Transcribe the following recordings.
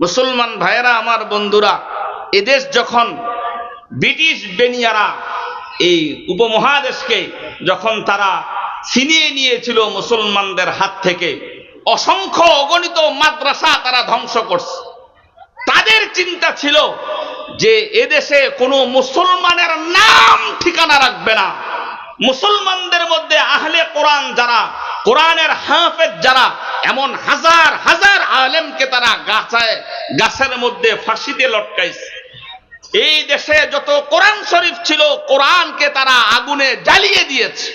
মুসলমান ভাইয়েরা, আমার বন্ধুরা, এদেশ যখন ব্রিটিশ বেনিয়ারা এই উপমহাদেশকে যখন তারা ছিনিয়ে নিয়েছিল মুসলমানদের হাত থেকে, অসংখ্য অগণিত মাদ্রাসা তারা ধ্বংস করছে। তাদের চিন্তা ছিল যে এদেশে কোনো মুসলমানের নাম ঠিকানা রাখবে না। মুসলমানদের মধ্যে আহলে কোরআন যারা কোরআনের হাফেজ যারা এমন হাজার হাজার আলেমকে তারা গাছায় গাছের মধ্যে ফাঁসিতে লটকাইছে। এই দেশে যত কোরআন শরীফ ছিল কোরআনকে তারা আগুনে জ্বালিয়ে দিয়েছে।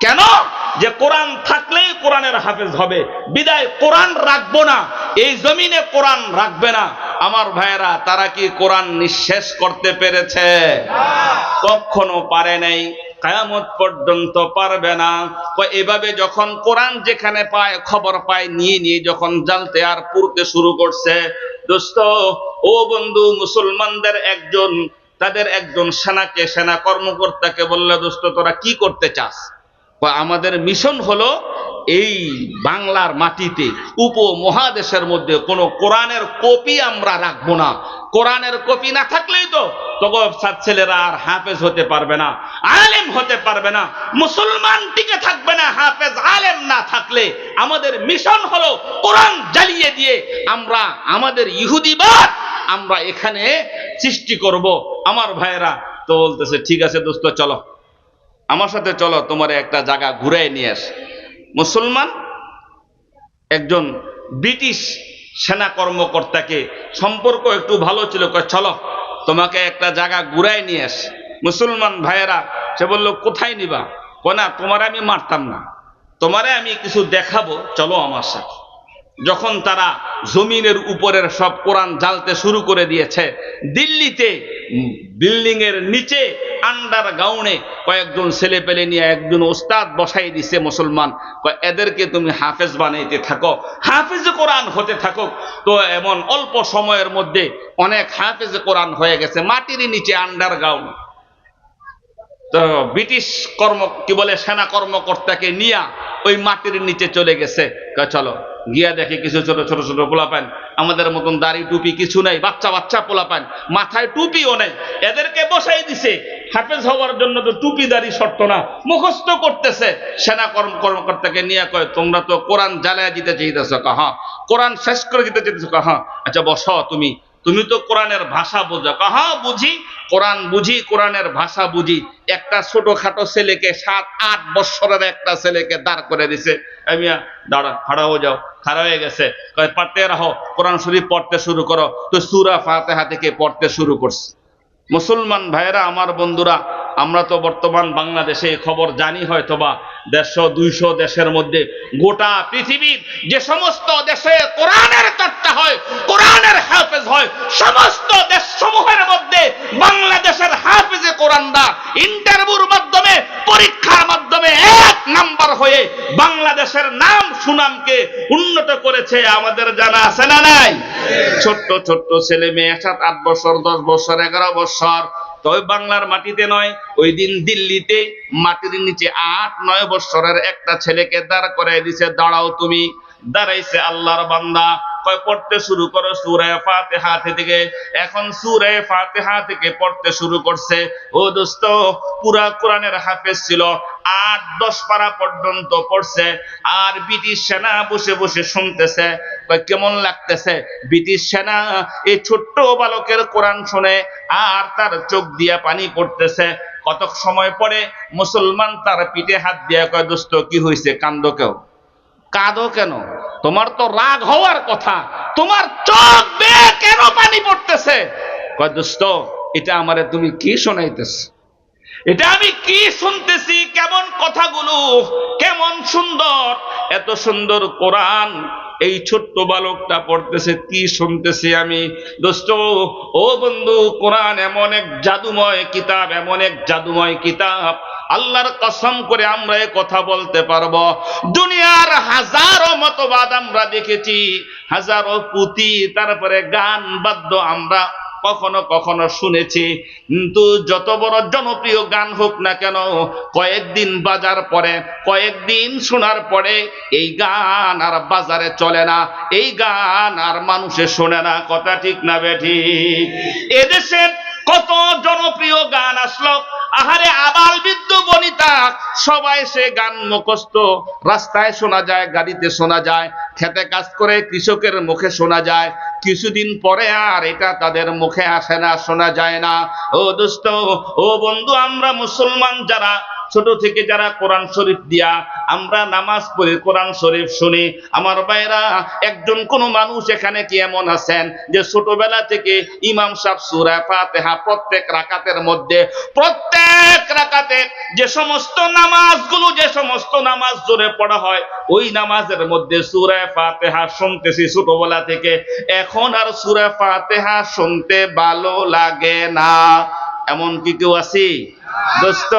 কেন? যে কোরআন থাকলেই কোরআনের হাফেজ হবে। বিদায় কোরআন রাখব না এই জমিনে কোরআন রাখবে না। আমার ভাইয়েরা তারা কি কোরআন নিঃশেষ করতে পেরেছে? কখনো পারে নাই। কায়ামত পর্যন্ত পারবে না। এভাবে যখন কোরআন যেখানে পায়, খবর পায়, নিয়ে নিয়ে যখন জালতে আর পুরতে শুরু করছে, দোস্ত, ও বন্ধু, মুসলমানদের একজন, তাদের একজন সেনাকে, সেনা কর্মকর্তাকে বললে, দোস্ত, তোরা কি করতে চাস? আমাদের মিশন হলো এই বাংলার মাটিতে উপমহাদেশের মধ্যে কোনো কোরআনের কপি আমরা রাখব না। কোরআনের কপি না থাকলেই তো সাত ছেলেরা আর হাফেজ হতে পারবে না, আলেম হতে পারবে না, মুসলমান টিকে থাকবে না, হাফেজ আলেম না থাকলে আমাদের মিশন হলো কোরআন জ্বালিয়ে দিয়ে আমরা, আমাদের ইহুদিবাদ আমরা এখানে সৃষ্টি করব। আমার ভাইয়েরা তো বলতেছে, ঠিক আছে দোস্ত, চলো। আমার সাথে চলো, তোমার একটা জায়গা ঘুরে নিয়ে আস মুসলমান, একজন ব্রিটিশ সেনা কর্মকর্তাকে সম্পর্ক একটু ভালো ছিল চলো, তোমাকে একটা জায়গা ঘুরাই নিয়ে আস মুসলমান ভাইয়েরা, সে বলল, কোথায় নিবা? না, তোমারে আমি মারতাম না। তোমারে আমি কিছু দেখাবো, চলো আমার সাথে। যখন তারা জমিনের উপরের সব কোরআন জ্বালতে শুরু করে দিয়েছে, দিল্লিতে বিল্ডিং এর নিচে আন্ডার গ্রাউন্ডে কয়েকজন ছেলে পেলে নিয়ে একজন ওস্তাদ বসাই দিছে মুসলমান। এদেরকে তুমি হাফেজ বানাইতে থাকো, হাফেজ কোরআন হতে থাকো। তো এমন অল্প সময়ের মধ্যে অনেক হাফেজ কোরআন হয়ে গেছে, মাটির নিচে আন্ডার গ্রাউন্ড তো ব্রিটিশ কর্ম, কি বলে, সেনা কর্মকর্তাকে নিয়ে ওই মাটির নিচে চলে গেছে। চলো গিয়া দেখে কিছু ছোট ছোট ছোট পোলা পান আমাদের মতন দাড়ি টুপি কিছু নাই, বাচ্চা বাচ্চা পোলা পান মাথায় টুপিও নেই। এদেরকে বসাই দিছে। হাফেজ হওয়ার জন্য তো টুপি দাড়ি শর্ত না। মুখস্থ করতেছে। সেনা কর্ম, কর্মকর্তাকে নিয়ে কয়, তোমরা তো কোরআন জ্বালায় দিতে চাইতেছ কাহা কোরআন শেষ করে দিতে চাইতেছ কাহা আচ্ছা বস তুমি। তুমি তো কোরআনের ভাষা বোঝো। কাহা বুঝি। কোরআন বুঝি, কোরআনের ভাষা বুঝি। একটা ছোটখাটো ছেলেকে সাত, আট বৎসরের একটা ছেলেকে দাঁড় করে দিছে। আমি দাঁড়া, খাড়া হয়ে যাও, খাড়া হয়ে গেছে। পড়তে রাখো, কোরআন শরীফ পড়তে শুরু করো। তো সুরা ফাতেহা থেকে পড়তে শুরু করছে। মুসলমান ভাইয়েরা, আমার বন্ধুরা, আমরা তো বর্তমান বাংলাদেশে খবর জানি হয়তোবা। দেড়শো, দুইশো দেশের মধ্যে গোটা পৃথিবীর যে সমস্ত দেশে কোরআনের চর্চা হয়, কোরআনের হাফেজ হয়, সমস্ত দেশ সমূহের মধ্যে বাংলাদেশের হাফেজে কোরআনরা ইন্টারভিউর মাধ্যমে, পরীক্ষার মাধ্যমে এক নাম্বার হয়ে বাংলাদেশের নাম সুনামকে উন্নত করেছে আমাদের জানা আছে না নাই? ছোট্ট ছোট্ট ছেলে মেয়ে, সাত, আট বছর, দশ বছর, এগারো বছর তবে বাংলার মাটিতে নয়, ওই দিন দিল্লিতে মাটির নিচে আট, নয় বৎসরের একটা ছেলেকে দাঁড় করে দিছে, দাঁড়াও তুমি, দাঁড়াইছে আল্লাহর বান্দা। পড়তে শুরু করো? সুরে ফাতেহা থেকে। এখন সুরে ফাতেহা থেকে পড়তে শুরু করছে। ও দোস্ত, পুরা কোরআনের হাফেজ ছিল। আট, দশ পারা পর্যন্ত পড়ছে। আর ব্রিটিশ সেনা বসে বসে শুনতেছে। কেমন লাগতেছে? ব্রিটিশ সেনা এই ছোট্ট বালকের কোরআন শুনে আর তার চোখ দিয়া পানি পড়তেছে। কতক সময় পরে মুসলমান তার পিঠে হাত দিয়া কয়, দোস্ত, কি হয়েছে কান্দ কেউ? কাঁদো কেন? তোমার তো রাগ হওয়ার কথা। তোমার চোখ বেয়ে কেন পানি পড়তেছে? কয় দোস্ত এটা আমারে তুমি কি শোনাইতেছ? এটা আমি কি শুনতেছি? কেমন কথাগুলো? কেমন সুন্দর? এত সুন্দর কোরআন, এই ছোট্ট বালকটা পড়তেছে, কি শুনতেছি আমি? দোস্ত ও বন্ধু, কোরআন এমন এক জাদুময় কিতাব, এমন এক জাদুময় কিতাব। আল্লাহর কসম করে আমরা এ কথা বলতে পারব। দুনিয়ার হাজারো মতবাদ আমরা দেখেছি, হাজারো পুঁথি তারপরে গান বাদ্য আমরা কখনো কখনো শুনেছি। কিন্তু যত বড় জনপ্রিয় গান হোক না কেন, কয়েকদিন বাজার পরে, কয়েকদিন শোনার পরে এই গান আর বাজারে চলে না, এই গান আর মানুষে শোনে না, কথা ঠিক না বেঠি এদেশের কত জনপ্রিয় গান আসলো আহারে আবাল বৃদ্ধ বনিতা, সবাই সে গান মুখস্থ। রাস্তায় শোনা যায়, গাড়িতে শোনা যায়, খেতে কাজ করে কৃষকের মুখে শোনা যায়। কিছুদিন পরে আর এটা তাদের মুখে আসে না, শোনা যায় না। ও দোস্ত ও বন্ধু, আমরা মুসলমান যারা ছোট থেকে যারা কোরআন শরীফ দিয়া আমরা নামাজ পড়ে কোরআন শরীফ শুনি, আমার ভাইরা একজন কোন মানুষ এখানে কি এমন আছেন যে ছোটবেলা থেকে ইমাম সাহ সুরা ফাতেহা প্রত্যেক রাকাতের মধ্যে, প্রত্যেক রাকাতে যে সমস্ত নামাজগুলো, যে সমস্ত নামাজ জোরে পড়া হয়, ওই নামাজের মধ্যে সুরা ফাতেহা শুনতেছি ছোটবেলা থেকে। এখন আর সুরা ফাতেহা শুনতে ভালো লাগে না। এমন কি কেউ আছি? দোস্ত,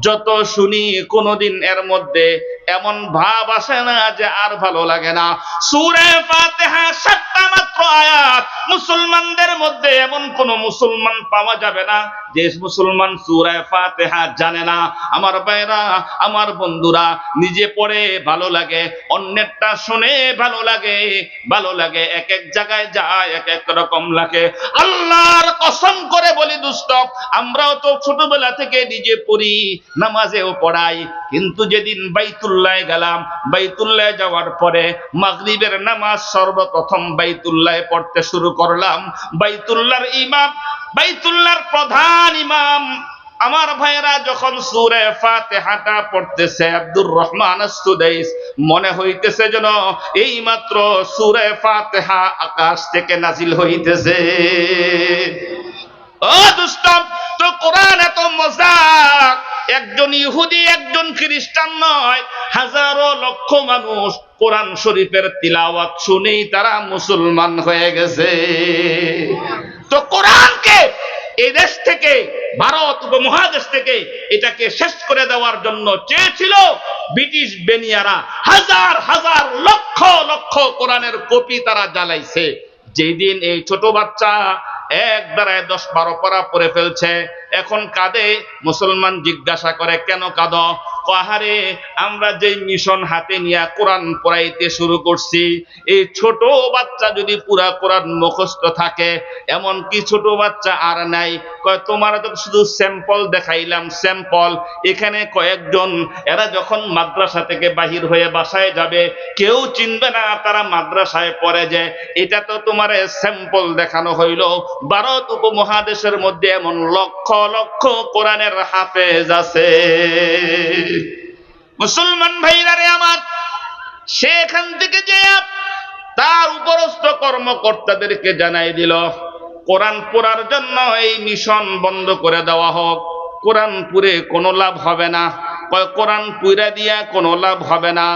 যত শুনি কোনদিন এর মধ্যে এমন ভাব আসে না যে আর ভালো লাগে না। সুরে ফাতেহা সাতটা মাত্র আয়াত। মুসলমানদের মধ্যে এমন কোন মুসলমান পাওয়া যাবে না, যে মুসলমান সুরে ফাতেহা জানে না। আমার ভাইরা আমার বন্ধুরা, নিজে পড়ে ভালো লাগে, অন্যেরটা শুনে ভালো লাগে ভালো লাগে এক এক জায়গায় যায় এক এক রকম লাগে। আল্লাহর কসম করে বলি দুষ্ট, আমরাও তো ছোটবেলা থেকে নিজে পড়ি, নামাজেও পড়াই, কিন্তু যেদিন বাইতুল্লাহ গেলাম, বাইতুল্লাহ যাওয়ার পরে মাগরিবের নামাজ সর্বপ্রথম বাইতুল্লাহ পড়তে শুরু করলাম। বাইতুল্লাহর ইমাম, বাইতুল্লাহর প্রধান ইমাম। আমার ভাইরা যখন সুরে ফাতেহাটা পড়তেছে, আব্দুর রহমান সুদাইস, মনে হইতেছে যেন এই মাত্র সুরে ফাতেহা আকাশ থেকে নাজিল হইতেছে। ও দুষ্টম তো কোরআন এত মজাক। একজন ইহুদি, একজন খ্রিস্টান নয়, হাজারো লক্ষ মানুষ কোরআন শরীফের তিলাওয়াত শুনেই তারা মুসলমান হয়ে গেছে। তো কোরআনকে এই দেশ থেকে, ভারত উপমহাদেশ থেকে এটাকে শেষ করে দেওয়ার জন্য চেয়েছিল ব্রিটিশ বেনিয়ারা। হাজার হাজার লক্ষ লক্ষ কোরআনের কপি তারা জ্বালাইছে। যেদিন এই ছোট বাচ্চা এক দ্বারায় দশ বারো পড়া পড়ে ফেলছে এখন কাঁদে, মুসলমান জিজ্ঞাসা করে, কেন কাঁদ? কাহারে আমরা যে মিশন হাতে নিয়ে কোরআন পড়াইতে শুরু করছি, এই ছোট বাচ্চা যদি পুরা কোরআন মুখস্থ থাকে, এমন কি ছোট বাচ্চা আর নাই? কয়, তোমার তো শুধু স্যাম্পল দেখাইলাম, স্যাম্পল। এখানে কয়েকজন, এরা যখন মাদ্রাসা থেকে বাহির হয়ে বাসায় যাবে, কেউ চিনবে না তারা মাদ্রাসায় পড়ে যে, এটা তো তোমার স্যাম্পল দেখানো হইল। ভারত উপমহাদেশের মধ্যে এমন লক্ষ লক্ষ কোরআনের হাফেজ আছে। মুসলমান ভাইরারে আমার সেখান থেকে যে তার উপরস্থ কর্মকর্তাদেরকে জানাই দিল, কোরআন পড়ার জন্য এই মিশন বন্ধ করে দেওয়া হোক। কোরআন পুরে কোনো লাভ হবে না। কয়, কোরআন পুইরা দিয়া কোনো লাভ হবে না।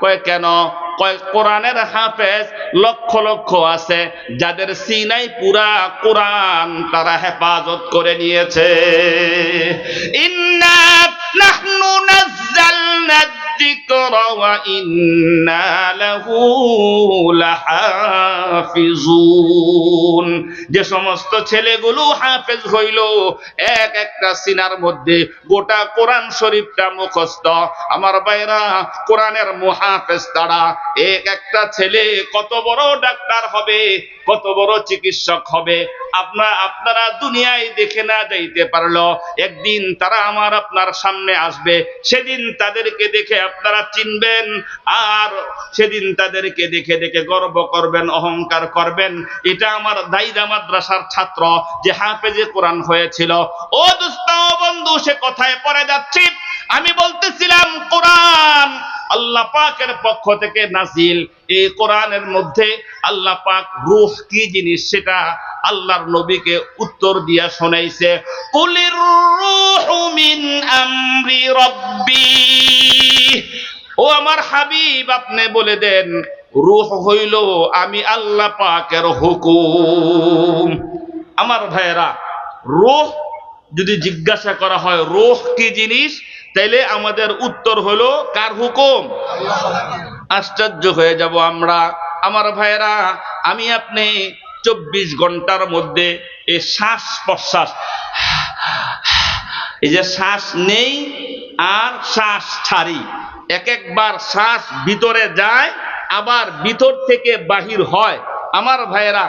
কয়, কেন? কোরআনের হাফেজ লক্ষ লক্ষ আছে, যাদের সিনাই পুরা কোরআন তারা হেফাজত করে নিয়েছে। ইন্না নাহনু নাজ্জালনা الذكر وإنا له لحافظون যে সমস্ত ছেলেগুলো হাফেজ হইল এক একটা সিনার মধ্যে গোটা কোরআন শরীফটা মুখস্থ আমার বাইরা কোরআনের মুহাফেজ তারা এক একটা ছেলে কত বড় ডাক্তার হবে কত বড় চিকিৎসক হবে আপনার আপনারা দুনিয়ায় দেখে না যাইতে পারল। একদিন তারা আমার আপনার সামনে আসবে, সেদিন তাদেরকে দেখে আপনারা চিনবেন, আর সেদিন তাদেরকে দেখে দেখে গর্ব করবেন, অহংকার করবেন। এটা আমার দাইদা মাদ্রাসার ছাত্র যে হাফেজে কোরআন হয়েছিল। ও দুস্ত বন্ধু, সে কথায় পড়ে যাচ্ছি। আমি বলতেছিলাম, কোরআন আল্লাহ পাকের পক্ষ থেকে নাজিল এই কোরআনের মধ্যে আল্লাহ পাক রূহ কি জিনিস সেটা আল্লাহর নবীকে উত্তর দিয়া শোনাইছে রব্বি। ও আমার হাবিব, আপনি বলে দেন, রূহ হইল আমি আল্লাহ পাকের হুকুম। আমার ভাইয়েরা, রূহ যদি জিজ্ঞাসা করা হয়, রোহ কি জিনিস? তাইলে আমাদের উত্তর হলো, কার হুকুম? আশ্চর্য হয়ে যাব আমরা। আমার ভাইয়েরা, আমি আপনি চব্বিশ ঘণ্টার মধ্যে এই শ্বাস প্রশ্বাস। এই যে শ্বাস নেই আর শ্বাস ছাড়ি। এক একবার শ্বাস ভিতরে যায়, আবার ভিতর থেকে বাহির হয়। আমার ভাইয়েরা